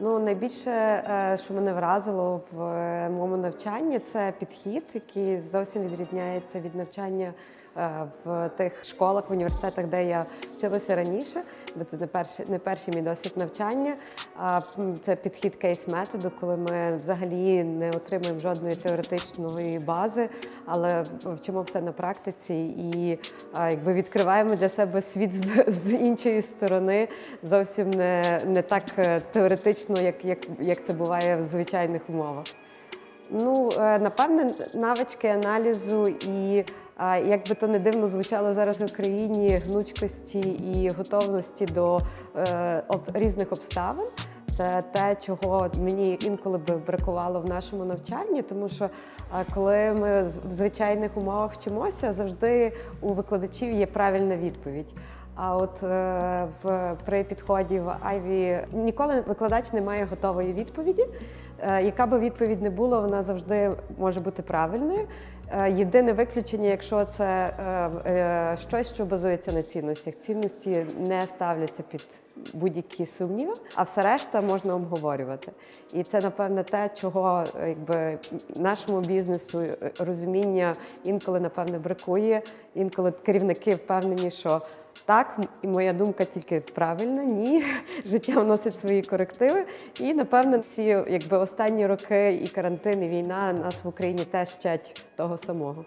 Ну, найбільше, е, що мене вразило в е, моєму навчанні, це підхід, який зовсім відрізняється від навчання в тих школах, в університетах, де я вчилася раніше, бо це не перший, не перший мій досвід навчання. А це підхід кейс-методу, коли ми взагалі не отримуємо жодної теоретичної бази, але вчимо все на практиці і якби відкриваємо для себе світ з, з іншої сторони, зовсім не, не так е, теоретично, як, як, як це буває в звичайних умовах. Ну, е, напевне, навички аналізу і як би то не дивно звучало зараз в Україні гнучкості і готовності до е, різних обставин. Це те, чого мені інколи би бракувало в нашому навчанні, тому що коли ми в звичайних умовах вчимося, завжди у викладачів є правильна відповідь. А от е, в при підході в Айві ніколи викладач не має готової відповіді. Е, яка би відповідь не була, вона завжди може бути правильною. Е, Єдине виключення, якщо це е, е, щось, що базується на цінностях. Цінності не ставляться під будь-які сумніви, а все решта можна обговорювати. І це, напевне, те, чого якби нашому бізнесу е, розуміння інколи, напевне, бракує. Інколи керівники впевнені, що так, і моя думка тільки правильна. Ні, життя вносить свої корективи. І напевно, всі, якби останні роки, і карантин, і війна нас в Україні теж вчать того самого.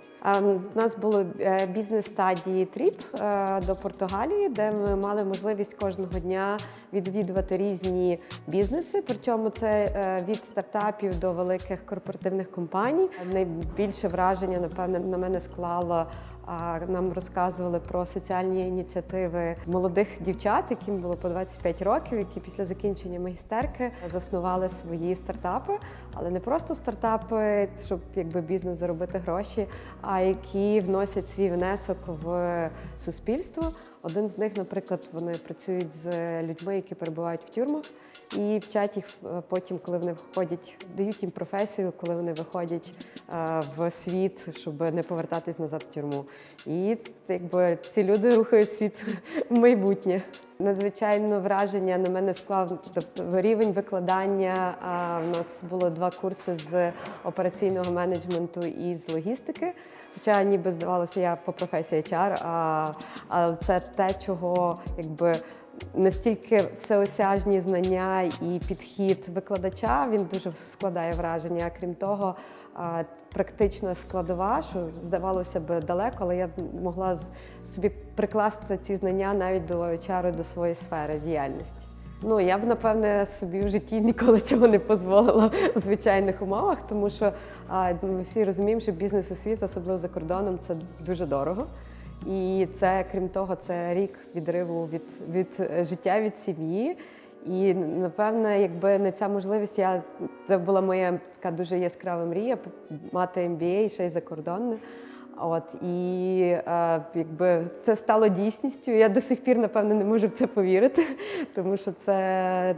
У нас було е, бізнес стадії тріп е, до Португалії, де ми мали можливість кожного дня відвідувати різні бізнеси. Причому це е, від стартапів до великих корпоративних компаній. Найбільше враження, напевне, на мене склало нам розказували про соціальні ініціативи молодих дівчат, яким було по 25 років, які після закінчення магістерки заснували свої стартапи, але не просто стартапи, щоб якби бізнес заробити гроші, а які вносять свій внесок в суспільство. Один з них, наприклад, вони працюють з людьми, які перебувають в тюрмах, і вчать їх е, потім, коли вони виходять, дають їм професію, коли вони виходять е, в світ, щоб не повертатись назад в тюрму. І якби ці люди рухають світ в майбутнє. Надзвичайно враження на мене склав тобто, рівень викладання. А, У нас було два курси з операційного менеджменту і з логістики. Хоча ніби здавалося, я по професії HR, а, а це те, чого якби настільки всеосяжні знання і підхід викладача він дуже складає враження. А крім того, практична складова, що здавалося б далеко, але я могла собі прикласти ці знання навіть до HR, до своєї сфери діяльності. Ну, я б, напевне, собі в житті ніколи цього не дозволила в звичайних умовах, тому що ми всі розуміємо, що бізнес освіта, особливо за кордоном, це дуже дорого. І це, крім того, це рік відриву від, від життя, від сім'ї. І напевне, якби не ця можливість, я це була моя така дуже яскрава мрія мати MBA ще й закордонне. От і е, якби це стало дійсністю. Я до сих пір, напевно, не можу в це повірити, тому що це,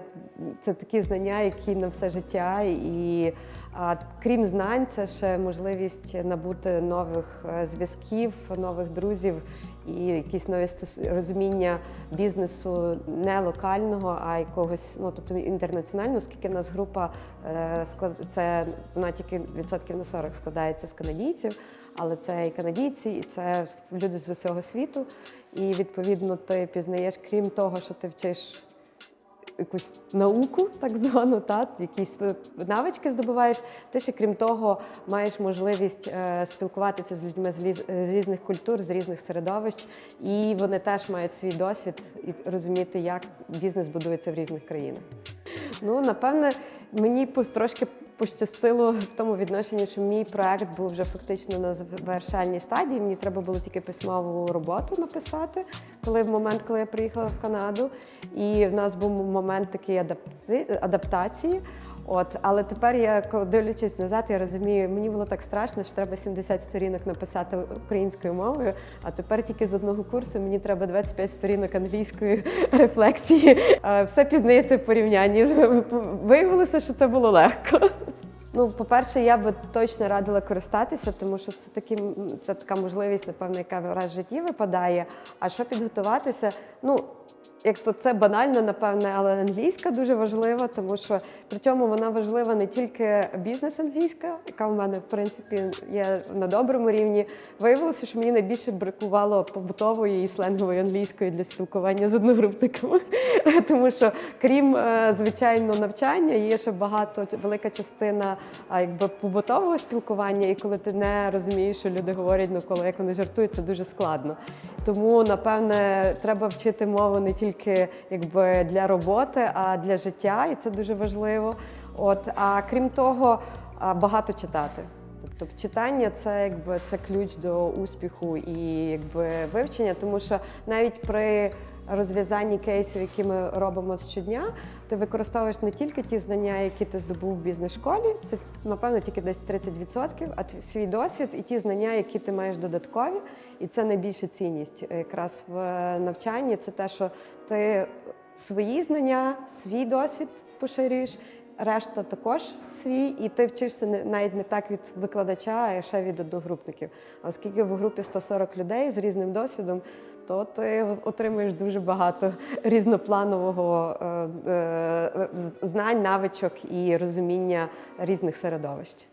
це такі знання, які на все життя. І а, крім знань, це ще можливість набути нових е, зв'язків, нових друзів і якісь нові розуміння бізнесу не локального, а якогось, ну тобто інтернаціонального, оскільки в нас група е, це вона тільки відсотків на 40 складається з канадійців, але це і канадійці, і це люди з усього світу. І відповідно ти пізнаєш, крім того, що ти вчиш якусь науку, так звану, та якісь е, навички здобуваєш. Ти ще крім того маєш можливість е, спілкуватися з людьми з, різних культур, з різних середовищ, і вони теж мають свій досвід і розуміти, як бізнес будується в різних країнах. Ну, напевне, мені трошки пощастило в тому відношенні, що мій проект був вже фактично на завершальній стадії. Мені треба було тільки письмову роботу написати, коли в момент, коли я приїхала в Канаду. І в нас був момент такий адаптації. От, але тепер я, дивлячись назад, я розумію, мені було так страшно, що треба 70 сторінок написати українською мовою. А тепер тільки з одного курсу мені треба 25 сторінок англійської рефлексії. Е, Все пізнається в порівнянні. Виявилося, що це було легко. Ну, по-перше, я би точно радила користатися, тому що це такі, це така можливість, напевно, яка раз в житті випадає. А що підготуватися? Ну, як то це банально, напевне, але англійська дуже важлива, тому що причому вона важлива не тільки бізнес-англійська, яка в мене в принципі є на доброму рівні. Виявилося, що мені найбільше бракувало побутової і сленгової англійської для спілкування з одногрупниками. Тому що, крім е, звичайно навчання, є ще багато велика частина якби побутового спілкування, і коли ти не розумієш, що люди говорять навколо, як вони жартують, це дуже складно. Тому, напевне, треба вчити мову не тільки якби для роботи, а для життя, і це дуже важливо. От а крім того, багато читати. Тобто читання це якби це ключ до успіху і якби вивчення, тому що навіть при розв'язанні кейсів, які ми робимо щодня, ти використовуєш не тільки ті знання, які ти здобув в бізнес-школі, це напевно тільки десь 30%, а свій досвід і ті знання, які ти маєш додаткові, і це найбільша цінність якраз в навчанні. Це те, що ти свої знання, свій досвід поширюєш. Решта також свій, і ти вчишся навіть не так від викладача, а ще від одногрупників. А оскільки в групі 140 людей з різним досвідом, то ти отримуєш дуже багато різнопланового е, е, знань, навичок і розуміння різних середовищ.